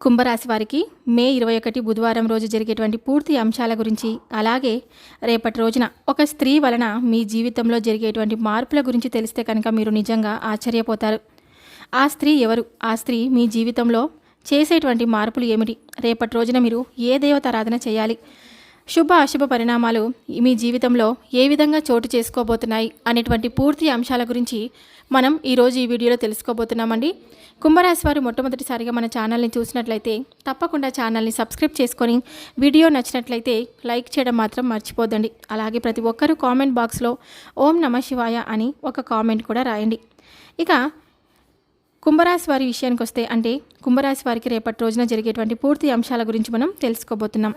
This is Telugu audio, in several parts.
కుంభరాశి వారికి మే ఇరవై ఒకటి బుధవారం రోజు జరిగేటువంటి పూర్తి అంశాల గురించి అలాగే రేపటి రోజున ఒక స్త్రీ వలన మీ జీవితంలో జరిగేటువంటి మార్పుల గురించి తెలిస్తే కనుక మీరు నిజంగా ఆశ్చర్యపోతారు. ఆ స్త్రీ ఎవరు? ఆ స్త్రీ మీ జీవితంలో చేసేటువంటి మార్పులు ఏమిటి? రేపటి రోజున మీరు ఏ దేవతారాధన చేయాలి? శుభ అశుభ పరిణామాలు మీ జీవితంలో ఏ విధంగా చోటు చేసుకోబోతున్నాయి అనేటువంటి పూర్తి అంశాల గురించి మనం ఈరోజు ఈ వీడియోలో తెలుసుకోబోతున్నామండి. కుంభరాశి వారు మొట్టమొదటిసారిగా మన ఛానల్ని చూసినట్లయితే తప్పకుండా ఛానల్ని సబ్స్క్రైబ్ చేసుకొని వీడియో నచ్చినట్లయితే లైక్ చేయడం మాత్రం మర్చిపోద్దండి. అలాగే ప్రతి ఒక్కరూ కామెంట్ బాక్స్లో ఓం నమ శివాయ అని ఒక కామెంట్ కూడా రాయండి. ఇక కుంభరాశి వారి విషయానికి వస్తే అంటే కుంభరాశి వారికి రేపటి రోజున జరిగేటువంటి పూర్తి అంశాల గురించి మనం తెలుసుకోబోతున్నాం.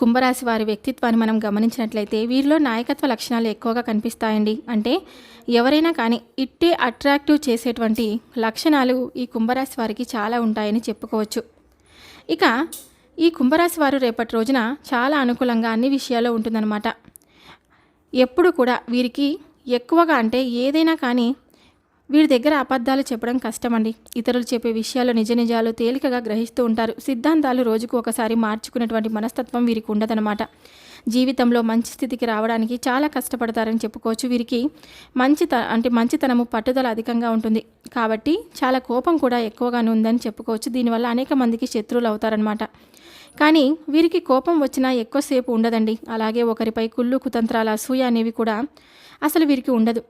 కుంభరాశి వారి వ్యక్తిత్వాన్ని మనం గమనించినట్లయితే వీరిలో నాయకత్వ లక్షణాలు ఎక్కువగా కనిపిస్తాయండి. అంటే ఎవరైనా కానీ ఇట్టే అట్రాక్టివ్ చేసేటువంటి లక్షణాలు ఈ కుంభరాశి వారికి చాలా ఉంటాయని చెప్పుకోవచ్చు. ఇక ఈ కుంభరాశి వారు రేపటి రోజున చాలా అనుకూలంగా అన్ని విషయాల్లో ఉంటుందన్నమాట. ఎప్పుడు కూడా వీరికి ఎక్కువగా అంటే ఏదైనా కానీ వీరి దగ్గర అబద్ధాలు చెప్పడం కష్టమండి. ఇతరులు చెప్పే విషయాలు నిజ నిజాలు తేలికగా గ్రహిస్తూ ఉంటారు. సిద్ధాంతాలు రోజుకు ఒకసారి మార్చుకునేటువంటి మనస్తత్వం వీరికి ఉండదనమాట జీవితంలో మంచి స్థితికి రావడానికి చాలా కష్టపడతారని చెప్పుకోవచ్చు. వీరికి మంచి అంటే మంచితనము పట్టుదల అధికంగా ఉంటుంది. కాబట్టి చాలా కోపం కూడా ఎక్కువగానే ఉందని చెప్పుకోవచ్చు. దీనివల్ల అనేక మందికి శత్రువులు అవుతారనమాట కానీ వీరికి కోపం వచ్చినా ఎక్కువసేపు ఉండదండి. అలాగే ఒకరిపై కుళ్ళు కుతంత్రాల అసూయ అనేవి కూడా అసలు వీరికి ఉండదు.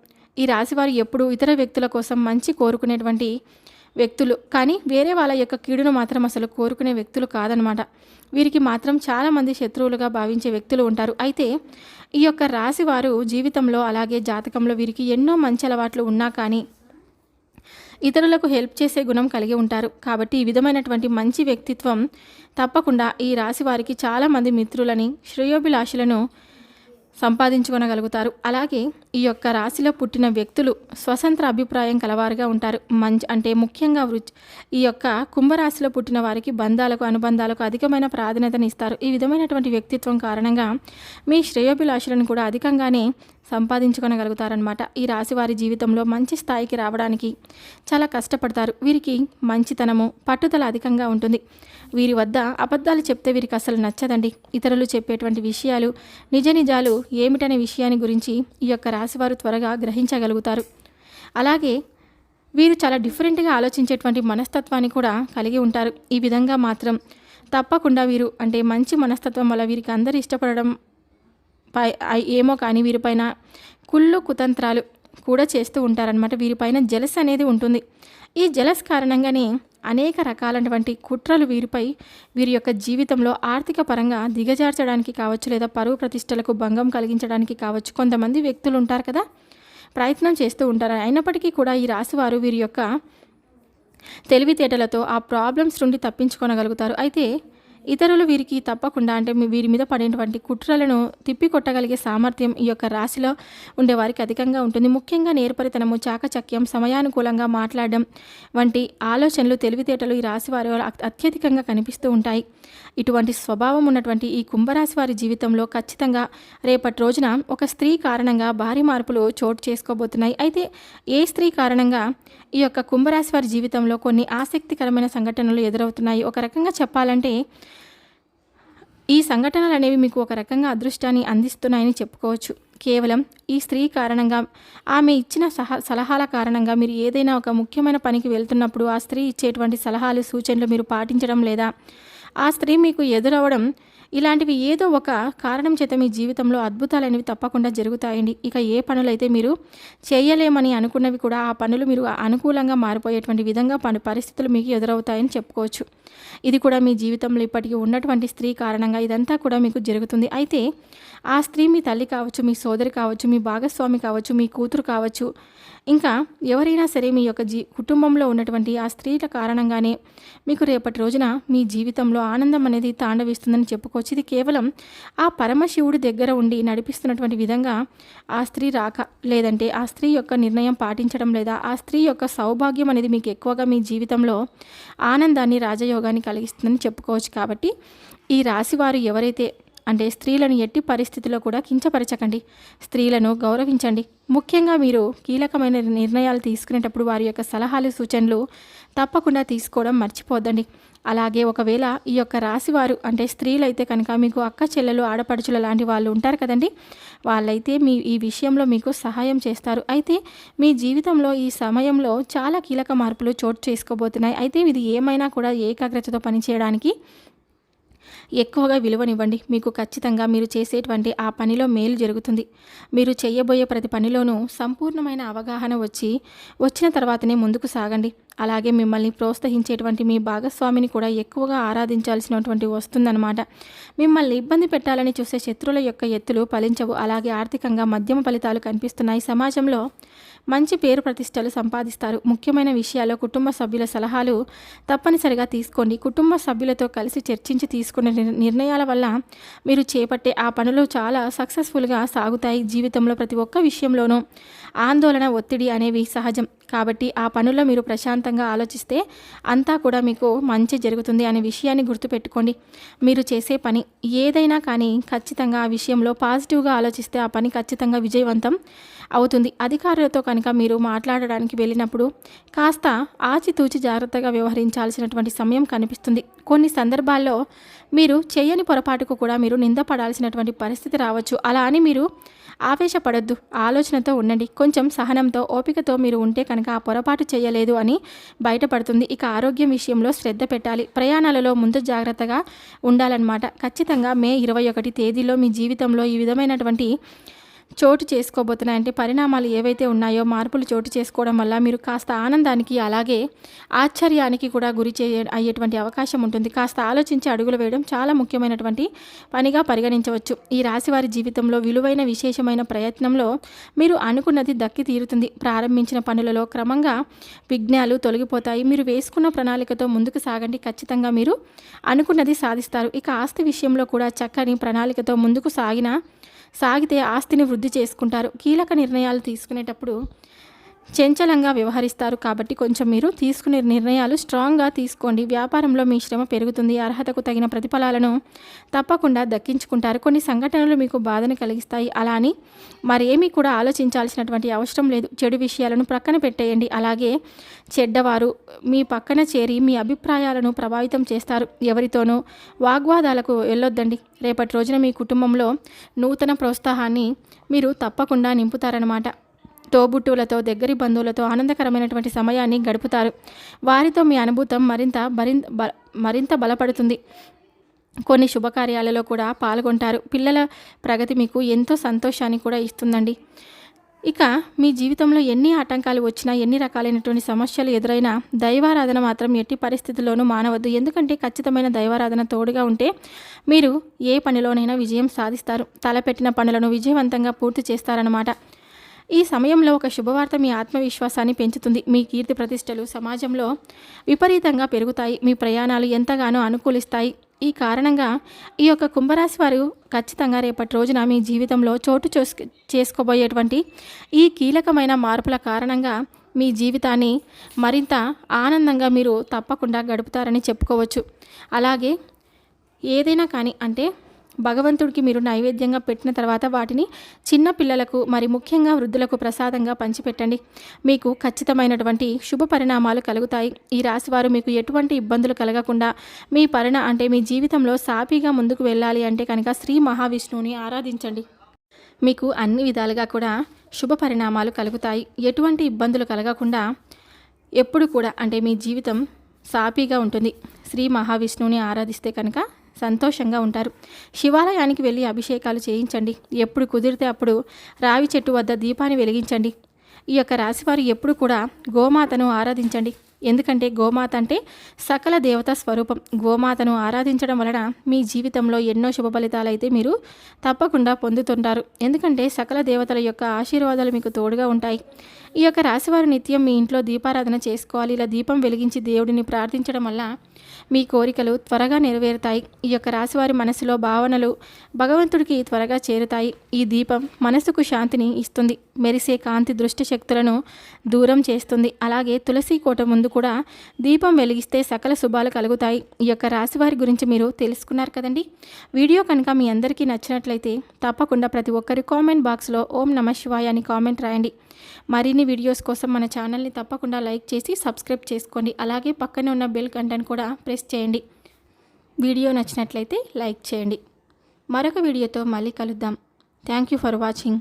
ఈ రాశివారు ఎప్పుడు ఇతర వ్యక్తుల కోసం మంచి కోరుకునేటువంటి వ్యక్తులు. కానీ వేరే వాళ్ళ యొక్క కీడును మాత్రం అసలు కోరుకునే వ్యక్తులు కాదనమాట. వీరికి మాత్రం చాలామంది శత్రువులుగా భావించే వ్యక్తులు ఉంటారు. అయితే ఈ యొక్క రాశి వారు జీవితంలో అలాగే జాతకంలో వీరికి ఎన్నో మంచి అలవాట్లు ఉన్నా కానీ ఇతరులకు హెల్ప్ చేసే గుణం కలిగి ఉంటారు. కాబట్టి ఈ విధమైనటువంటి మంచి వ్యక్తిత్వం తప్పకుండా ఈ రాశి వారికి చాలామంది మిత్రులని శ్రేయోభిలాషులను సంపాదించుకొనగలుగుతారు. అలాగే ఈ యొక్క రాశిలో పుట్టిన వ్యక్తులు స్వతంత్ర అభిప్రాయం కలవారుగా ఉంటారు. మంచి అంటే ముఖ్యంగా వృత్తి ఈ యొక్క కుంభరాశిలో పుట్టిన వారికి బంధాలకు అనుబంధాలకు అధికమైన ప్రాధాన్యతనిస్తారు ఈ విధమైనటువంటి వ్యక్తిత్వం కారణంగా మీ శ్రేయోభిలాషులను కూడా అధికంగానే సంపాదించుకోగలుగుతారనమాట ఈ రాశి వారి జీవితంలో మంచి స్థాయికి రావడానికి చాలా కష్టపడతారు. వీరికి మంచితనము పట్టుదల అధికంగా ఉంటుంది. వీరి వద్ద అబద్ధాలు చెప్తే వీరికి అసలు నచ్చదండి. ఇతరులు చెప్పేటువంటి విషయాలు నిజ నిజాలు ఏమిటనే విషయాన్ని గురించి ఈ యొక్క రాశివారు త్వరగా గ్రహించగలుగుతారు. అలాగే వీరు చాలా డిఫరెంట్గా ఆలోచించేటువంటి మనస్తత్వాన్ని కూడా కలిగి ఉంటారు. ఈ విధంగా మాత్రం తప్పకుండా వీరు అంటే మంచి మనస్తత్వం వల్ల వీరికి అందరు ఇష్టపడడం పై ఏమో కానీ వీరిపైన కుళ్ళు కుతంత్రాలు కూడా చేస్తూ ఉంటారనమాట వీరిపైన జలస్ అనేది ఉంటుంది. ఈ జలస్ కారణంగానే అనేక రకాలైనటువంటి కుట్రలు వీరిపై వీరి యొక్క జీవితంలో ఆర్థిక పరంగా దిగజార్చడానికి కావచ్చు లేదా పరువు ప్రతిష్టలకు భంగం కలిగించడానికి కావచ్చు కొంతమంది వ్యక్తులు ఉంటారు కదా ప్రయత్నం చేస్తూ ఉంటారు. అయినప్పటికీ కూడా ఈ రాశివారు వీరి యొక్క తెలివితేటలతో ఆ ప్రాబ్లమ్స్ నుండి తప్పించుకోనగలుగుతారు. అయితే ఇతరులు వీరికి తప్పకుండా అంటే వీరి మీద పడేటువంటి కుట్రలను తిప్పికొట్టగలిగే సామర్థ్యం ఈ యొక్క రాశిలో ఉండేవారికి అధికంగా ఉంటుంది. ముఖ్యంగా నేర్పరితనము చాకచక్యం సమయానుకూలంగా మాట్లాడడం వంటి ఆలోచనలు తెలివితేటలు ఈ రాశి వారి అత్యధికంగా కనిపిస్తూ ఉంటాయి. ఇటువంటి స్వభావం ఉన్నటువంటి ఈ కుంభరాశి వారి జీవితంలో ఖచ్చితంగా రేపటి రోజున ఒక స్త్రీ కారణంగా భారీ మార్పులు చోటు చేసుకోబోతున్నాయి. అయితే ఏ స్త్రీ కారణంగా ఈ యొక్క కుంభరాశి వారి జీవితంలో కొన్ని ఆసక్తికరమైన సంఘటనలు ఎదురవుతున్నాయి? ఒక రకంగా చెప్పాలంటే ఈ సంఘటనలు అనేవి మీకు ఒక రకంగా అదృష్టాన్ని అందిస్తున్నాయని చెప్పుకోవచ్చు. కేవలం ఈ స్త్రీ కారణంగా ఆమె ఇచ్చిన సహ సలహాల కారణంగా మీరు ఏదైనా ఒక ముఖ్యమైన పనికి వెళ్తున్నప్పుడు ఆ స్త్రీ ఇచ్చేటువంటి సలహాలు సూచనలు మీరు పాటించడం లేదా ఆ స్త్రీ మీకు ఎదురవ్వడం ఇలాంటివి ఏదో ఒక కారణం చేత మీ జీవితంలో అద్భుతాలు అనేవి తప్పకుండా జరుగుతాయండి. ఇక ఏ పనులైతే మీరు చేయలేమని అనుకున్నవి కూడా ఆ పనులు మీరు అనుకూలంగా మారిపోయేటువంటి విధంగా పని పరిస్థితులు మీకు ఎదురవుతాయని చెప్పుకోవచ్చు. ఇది కూడా మీ జీవితంలో ఇప్పటికీ ఉన్నటువంటి స్త్రీ కారణంగా ఇదంతా కూడా మీకు జరుగుతుంది. అయితే ఆ స్త్రీ మీ తల్లి కావచ్చు మీ సోదరి కావచ్చు మీ భాగస్వామి కావచ్చు మీ కూతురు కావచ్చు ఇంకా ఎవరైనా సరే మీ యొక్క జీ కుటుంబంలో ఉన్నటువంటి ఆ స్త్రీల కారణంగానే మీకు రేపటి రోజున మీ జీవితంలో ఆనందం అనేది తాండవిస్తుందని చెప్పుకోవచ్చు. ఇది కేవలం ఆ పరమశివుడి దగ్గర ఉండి నడిపిస్తున్నటువంటి విధంగా ఆ స్త్రీ రాక లేదంటే ఆ స్త్రీ యొక్క నిర్ణయం పాటించడం లేదా ఆ స్త్రీ యొక్క సౌభాగ్యం అనేది మీకు ఎక్కువగా మీ జీవితంలో ఆనందాన్ని రాజయోగాన్ని కలిగిస్తుందని చెప్పుకోవచ్చు. కాబట్టి ఈ రాశివారు ఎవరైతే అంటే స్త్రీలను ఎట్టి పరిస్థితిలో కూడా కించపరచకండి. స్త్రీలను గౌరవించండి. ముఖ్యంగా మీరు కీలకమైన నిర్ణయాలు తీసుకునేటప్పుడు వారి యొక్క సలహాలు సూచనలు తప్పకుండా తీసుకోవడం మర్చిపోద్దండి. అలాగే ఒకవేళ ఈ యొక్క రాశివారు అంటే స్త్రీలైతే కనుక మీకు అక్క చెల్లెలు ఆడపడుచుల లాంటి వాళ్ళు ఉంటారు కదండి. వాళ్ళైతే మీ ఈ విషయంలో మీకు సహాయం చేస్తారు. అయితే మీ జీవితంలో ఈ సమయంలో చాలా కీలక మార్పులు చోటు చేసుకోబోతున్నాయి. అయితే ఇది ఏమైనా కూడా ఏకాగ్రతతో పనిచేయడానికి ఎక్కువగా విలువనివ్వండి. మీకు ఖచ్చితంగా మీరు చేసేటువంటి ఆ పనిలో మేలు జరుగుతుంది. మీరు చేయబోయే ప్రతి పనిలోనూ సంపూర్ణమైన అవగాహన వచ్చి వచ్చిన తర్వాతనే ముందుకు సాగండి. అలాగే మిమ్మల్ని ప్రోత్సహించేటువంటి మీ భాగస్వామిని కూడా ఎక్కువగా ఆరాధించాల్సినటువంటి వస్తుందన్నమాట. మిమ్మల్ని ఇబ్బంది పెట్టాలని చూసే శత్రువుల యొక్క ఎత్తులు ఫలించవు. అలాగే ఆర్థికంగా మధ్యమ ఫలితాలు కనిపిస్తున్నాయి. సమాజంలో మంచి పేరు ప్రతిష్టలు సంపాదిస్తారు. ముఖ్యమైన విషయాల్లో కుటుంబ సభ్యుల సలహాలు తప్పనిసరిగా తీసుకోండి. కుటుంబ సభ్యులతో కలిసి చర్చించి తీసుకునే నిర్ణయాల వల్ల మీరు చేపట్టే ఆ పనులు చాలా సక్సెస్ఫుల్గా సాగుతాయి. జీవితంలో ప్రతి ఒక్క విషయంలోనూ ఆందోళన ఒత్తిడి అనేవి సహజం. కాబట్టి ఆ పనుల్లో మీరు ప్రశాంతంగా ఆలోచిస్తే అంతా కూడా మీకు మంచి జరుగుతుంది అనే విషయాన్ని గుర్తుపెట్టుకోండి. మీరు చేసే పని ఏదైనా కానీ ఖచ్చితంగా ఆ విషయంలో పాజిటివ్గా ఆలోచిస్తే ఆ పని ఖచ్చితంగా విజయవంతం అవుతుంది. అధికారులతో కనుక మీరు మాట్లాడడానికి వెళ్ళినప్పుడు కాస్త ఆచితూచి జాగ్రత్తగా వ్యవహరించాల్సినటువంటి సమయం కనిపిస్తుంది. కొన్ని సందర్భాల్లో మీరు చేయని పొరపాటుకు కూడా మీరు నిందపడాల్సినటువంటి పరిస్థితి రావచ్చు. అలా అని మీరు ఆవేశపడద్దు. ఆలోచనతో ఉండండి. కొంచెం సహనంతో ఓపికతో మీరు ఉంటే కనుక ఆ పొరపాటు చేయలేదు అని బయటపడుతుంది. ఇక ఆరోగ్యం విషయంలో శ్రద్ధ పెట్టాలి. ప్రయాణాలలో ముందు జాగ్రత్తగా ఉండాలన్నమాట. ఖచ్చితంగా మే ఇరవై ఒకటి తేదీలో మీ జీవితంలో ఈ విధమైనటువంటి చోటు చేసుకోబోతున్నాయి అంటే పరిణామాలు ఏవైతే ఉన్నాయో మార్పులు చోటు చేసుకోవడం వల్ల మీరు కాస్త ఆనందానికి అలాగే ఆశ్చర్యానికి కూడా గురి చే అయ్యేటువంటి అవకాశం ఉంటుంది. కాస్త ఆలోచించి అడుగులు వేయడం చాలా ముఖ్యమైనటువంటి పనిగా పరిగణించవచ్చు. ఈ రాశి వారి జీవితంలో విలువైన విశేషమైన ప్రయత్నంలో మీరు అనుకున్నది దక్కి తీరుతుంది. ప్రారంభించిన పనులలో క్రమంగా విఘ్నాలు తొలగిపోతాయి. మీరు వేసుకున్న ప్రణాళికతో ముందుకు సాగండి. ఖచ్చితంగా మీరు అనుకున్నది సాధిస్తారు. ఇక ఆస్తి విషయంలో కూడా చక్కని ప్రణాళికతో ముందుకు సాగిన సాగితే ఆస్తిని వృద్ధి చేసుకుంటారు. కీలక నిర్ణయాలు తీసుకునేటప్పుడు చంచలంగా వ్యవహరిస్తారు కాబట్టి కొంచెం మీరు తీసుకునే నిర్ణయాలు స్ట్రాంగ్గా తీసుకోండి. వ్యాపారంలో మీ శ్రమ పెరుగుతుంది. అర్హతకు తగిన ప్రతిఫలాలను తప్పకుండా దక్కించుకుంటారు. కొన్ని సంఘటనలు మీకు బాధను కలిగిస్తాయి. అలా అని మరేమీ కూడా ఆలోచించాల్సినటువంటి అవసరం లేదు. చెడు విషయాలను ప్రక్కన పెట్టేయండి. అలాగే చెడ్డవారు మీ పక్కన చేరి మీ అభిప్రాయాలను ప్రభావితం చేస్తారు. ఎవరితోనూ వాగ్వాదాలకు వెళ్ళొద్దండి. రేపటి రోజున మీ కుటుంబంలో నూతన ప్రోత్సాహాన్ని మీరు తప్పకుండా నింపుతారనమాట తోబుట్టువులతో దగ్గరి బంధువులతో ఆనందకరమైనటువంటి సమయాన్ని గడుపుతారు. వారితో మీ అనుభూతం మరింత మరింత మరింత బలపడుతుంది. కొన్ని శుభకార్యాలలో కూడా పాల్గొంటారు. పిల్లల ప్రగతి మీకు ఎంతో సంతోషాన్ని కూడా ఇస్తుందండి. ఇక మీ జీవితంలో ఎన్ని ఆటంకాలు వచ్చినా ఎన్ని రకాలైనటువంటి సమస్యలు ఎదురైనా దైవారాధన మాత్రం ఎట్టి పరిస్థితుల్లోనూ మానవద్దు. ఎందుకంటే ఖచ్చితమైన దైవారాధన తోడుగా ఉంటే మీరు ఏ పనిలోనైనా విజయం సాధిస్తారు. తలపెట్టిన పనులను విజయవంతంగా పూర్తి చేస్తారన్నమాట. ఈ సమయంలో ఒక శుభవార్త మీ ఆత్మవిశ్వాసాన్ని పెంచుతుంది. మీ కీర్తి ప్రతిష్టలు సమాజంలో విపరీతంగా పెరుగుతాయి. మీ ప్రయాణాలు ఎంతగానో అనుకూలిస్తాయి. ఈ కారణంగా ఈ యొక్క కుంభరాశి వారు ఖచ్చితంగా రేపటి రోజున మీ జీవితంలో చోటు చేసుకోబోయేటువంటి ఈ కీలకమైన మార్పుల కారణంగా మీ జీవితాన్ని మరింత ఆనందంగా మీరు తప్పకుండా గడుపుతారని చెప్పుకోవచ్చు. అలాగే ఏదైనా కానీ అంటే భగవంతుడికి మీరు నైవేద్యంగా పెట్టిన తర్వాత వాటిని చిన్న పిల్లలకు మరి ముఖ్యంగా వృద్ధులకు ప్రసాదంగా పంచిపెట్టండి. మీకు ఖచ్చితమైనటువంటి శుభ పరిణామాలు కలుగుతాయి. ఈ రాశివారు మీకు ఎటువంటి ఇబ్బందులు కలగకుండా మీ పరిణ అంటే మీ జీవితంలో సాపీగా ముందుకు వెళ్ళాలి అంటే కనుక శ్రీ మహావిష్ణువుని ఆరాధించండి. మీకు అన్ని విధాలుగా కూడా శుభ పరిణామాలు కలుగుతాయి. ఎటువంటి ఇబ్బందులు కలగకుండా ఎప్పుడు కూడా అంటే మీ జీవితం సాపీగా ఉంటుంది. శ్రీ మహావిష్ణువుని ఆరాధిస్తే కనుక సంతోషంగా ఉంటారు. శివాలయానికి వెళ్ళి అభిషేకాలు చేయించండి. ఎప్పుడు కుదిరితే అప్పుడు రావి చెట్టు వద్ద దీపాన్ని వెలిగించండి. ఈ యొక్క రాశివారు ఎప్పుడు కూడా గోమాతను ఆరాధించండి. ఎందుకంటే గోమాత అంటే సకల దేవత స్వరూపం. గోమాతను ఆరాధించడం వలన మీ జీవితంలో ఎన్నో శుభ ఫలితాలు అయితే మీరు తప్పకుండా పొందుతుంటారు. ఎందుకంటే సకల దేవతల యొక్క ఆశీర్వాదాలు మీకు తోడుగా ఉంటాయి. ఈ యొక్క రాశివారు నిత్యం మీ ఇంట్లో దీపారాధన చేసుకోవాలి. ఇలా దీపం వెలిగించి దేవుడిని ప్రార్థించడం వల్ల మీ కోరికలు త్వరగా నెరవేరుతాయి. ఈ యొక్క రాశివారి మనసులో భావనలు భగవంతుడికి త్వరగా చేరుతాయి. ఈ దీపం మనసుకు శాంతిని ఇస్తుంది. మెరిసే కాంతి దృష్టి శక్తులను దూరం చేస్తుంది. అలాగే తులసి కోట ముందు ముందు కూడా దీపం వెలిగిస్తే సకల శుభాలు కలుగుతాయి. ఈ యొక్క రాశి వారి గురించి మీరు తెలుసుకున్నారు కదండి? వీడియో కనుక మీ అందరికీ నచ్చినట్లయితే తప్పకుండా ప్రతి ఒక్కరి కామెంట్ బాక్స్లో ఓం నమ శివాయ అని కామెంట్ రాయండి. మరిన్ని వీడియోస్ కోసం మన ఛానల్ని తప్పకుండా లైక్ చేసి సబ్స్క్రైబ్ చేసుకోండి. అలాగే పక్కనే ఉన్న బెల్ కంటెంట్ కూడా ప్రెస్ చేయండి. వీడియో నచ్చినట్లయితే లైక్ చేయండి. మరొక వీడియోతో మళ్ళీ కలుద్దాం. Thank you for watching.